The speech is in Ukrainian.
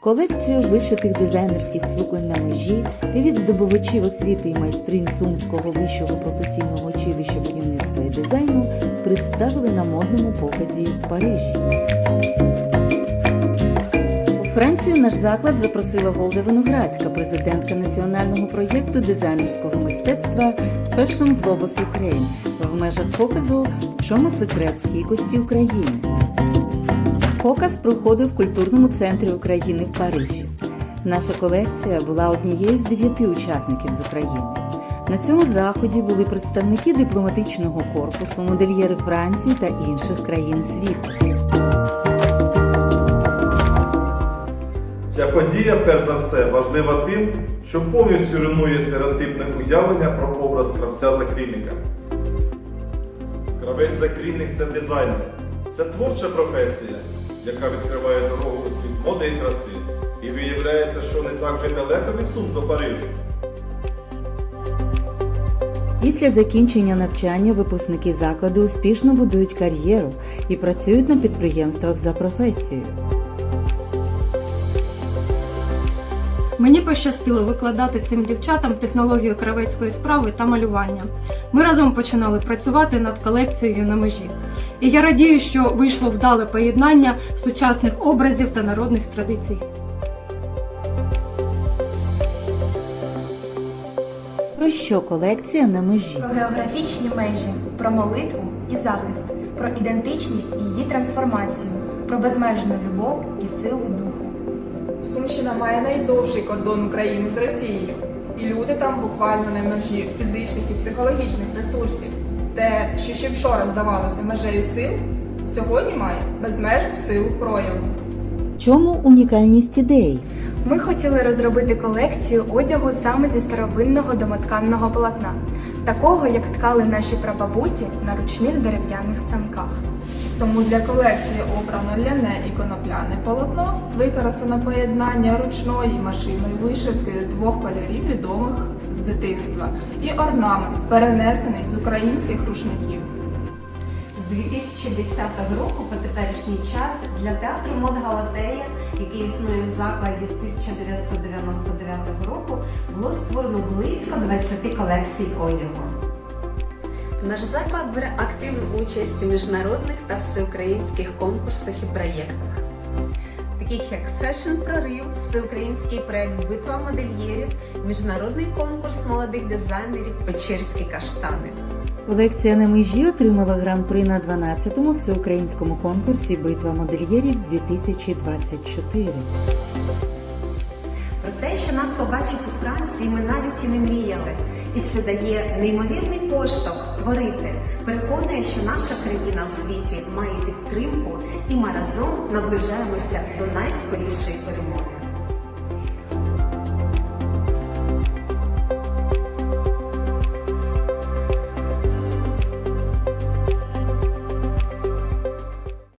Колекцію вишитих дизайнерських суконь на межі від здобувачів освіти і майстринь Сумського вищого професійного училища будівництва і дизайну представили на модному показі в Парижі. У Францію наш заклад запросила Голда Виноградська, президентка національного проєкту дизайнерського мистецтва Fashion Globus Ukraine в межах показу В чому секрет стійкості України. Показ проходив в культурному центрі України в Парижі. Наша колекція була однією з дев'яти учасників з України. На цьому заході були представники дипломатичного корпусу, модельєри Франції та інших країн світу. Ця подія, перш за все, важлива тим, що повністю руйнує стереотипне уявлення про образ кравця-закрійника. Кравець-закрійник це дизайнер. Це творча професія, яка відкриває дорогу у світ моди і краси. І виявляється, що не так вже далеко від Сум до Парижу. Після закінчення навчання випускники закладу успішно будують кар'єру і працюють на підприємствах за професією. Мені пощастило викладати цим дівчатам технологію кравецької справи та малювання. Ми разом починали працювати над колекцією на межі. І я радію, що вийшло вдале поєднання сучасних образів та народних традицій. Про що колекція на межі? Про географічні межі, про молитву і захист, про ідентичність і її трансформацію, про безмежну любов і силу духу. Сумщина має найдовший кордон України з Росією, і люди там буквально на межі фізичних і психологічних ресурсів. Те, що ще вчора здавалося межею сил, сьогодні має безмежну силу прояву. Чому унікальність ідеї? Ми хотіли розробити колекцію одягу саме зі старовинного домотканного полотна, такого як ткали наші прабабусі на ручних дерев'яних станках. Тому для колекції обрано ляне і конопляне полотно, використано поєднання ручної і машинної вишивки двох кольорів відомих з дитинства, і орнамент, перенесений з українських рушників. З 2010 року по теперішній час для театру Мод Галатея, який існує в закладі з 1999 року, було створено близько 20 колекцій одягу. Наш заклад бере активну участь у міжнародних та всеукраїнських конкурсах і проєктах. Таких як Fashion Прорив, всеукраїнський проект Битва модельєрів, міжнародний конкурс молодих дизайнерів Печерські каштани. Колекція на межі отримала гран-при на 12-му всеукраїнському конкурсі Битва модельєрів 2024. Про те, що нас побачать у Франції, ми навіть і не мріяли. І це дає неймовірний поштовх творити, переконує, що наша країна в світі має підтримку, і ми разом наближаємося до найскорішої перемоги.